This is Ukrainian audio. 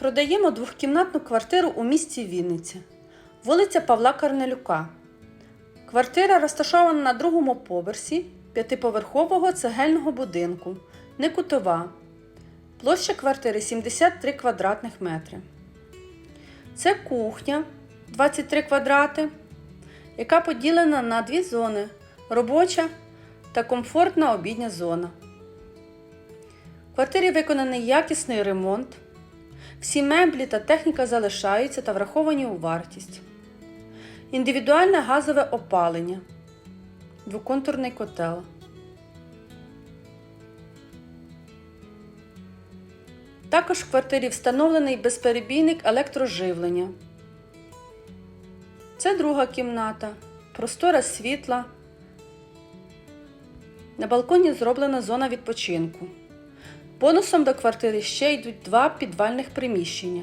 Продаємо двохкімнатну квартиру у місті Вінниці, вулиця Павла Карнелюка. Квартира розташована на другому поверсі п'ятиповерхового цегельного будинку, не кутова. Площа квартири 73 квадратних метри. Це кухня 23 квадрати, яка поділена на дві зони робоча та комфортна обідня зона. В квартирі виконаний якісний ремонт. Всі меблі та техніка залишаються та враховані у вартість. Індивідуальне газове опалення. Двоконтурний котел. Також в квартирі встановлений безперебійник електроживлення. Це друга кімната. Простора світла. На балконі зроблена зона відпочинку. Бонусом до квартири ще йдуть два підвальних приміщення.